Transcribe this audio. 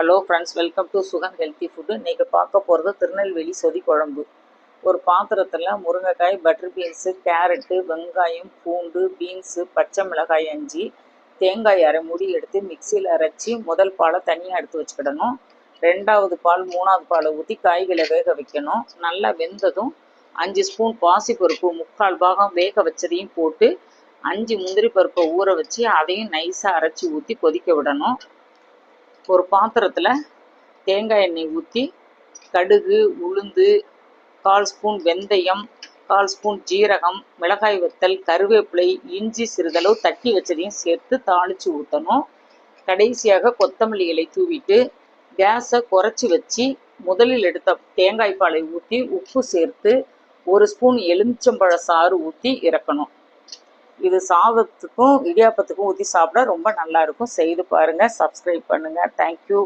Hello friends welcome to Sugan healthy food இன்றைக்கி பார்க்க போகிறது திருநெல்வேலி சொதி குழம்பு. ஒரு பாத்திரத்தில் முருங்கைக்காய் பட்டர் பீன்ஸு கேரட்டு வெங்காயம் பூண்டு பீன்ஸு பச்சை மிளகாய் அஞ்சு தேங்காய் அரை மூடி எடுத்து மிக்சியில் அரைச்சி முதல் பாலை தனியாக எடுத்து வச்சுக்கிடணும். ரெண்டாவது பால் மூணாவது பாலை ஊற்றி காய்களை வேக வைக்கணும். நல்லா வெந்ததும் அஞ்சு ஸ்பூன் பாசிப்பருப்பு முக்கால் பாகம் வேக வச்சதையும் போட்டு அஞ்சு முந்திரி பருப்பை ஊற வச்சு அதையும் நைஸாக அரைச்சி ஊற்றி கொதிக்க விடணும். ஒரு பாத்திரத்தில் தேங்காய் எண்ணெய் ஊற்றி கடுகு உளுந்து கால் ஸ்பூன் வெந்தயம் கால் ஸ்பூன் ஜீரகம் மிளகாய் வத்தல் கருவேப்பிலை இஞ்சி சிறிதளவு தட்டி வச்சதையும் சேர்த்து தாளித்து ஊற்றணும் கடைசியாக கொத்தமல்லி இலை தூவிட்டு கேஸை குறைச்சி வச்சு முதலில் எடுத்த தேங்காய் பாலை ஊற்றி உப்பு சேர்த்து ஒரு ஸ்பூன் எலுமிச்சம்பழ சாறு ஊற்றி இறக்கணும். இது சாதத்துக்கும் இடியாப்பத்துக்கும் ஊற்றி சாப்பிட ரொம்ப நல்லா இருக்கும். செய்து பாருங்கள் சப்ஸ்கிரைப் பண்ணுங்கள் தேங்க்யூ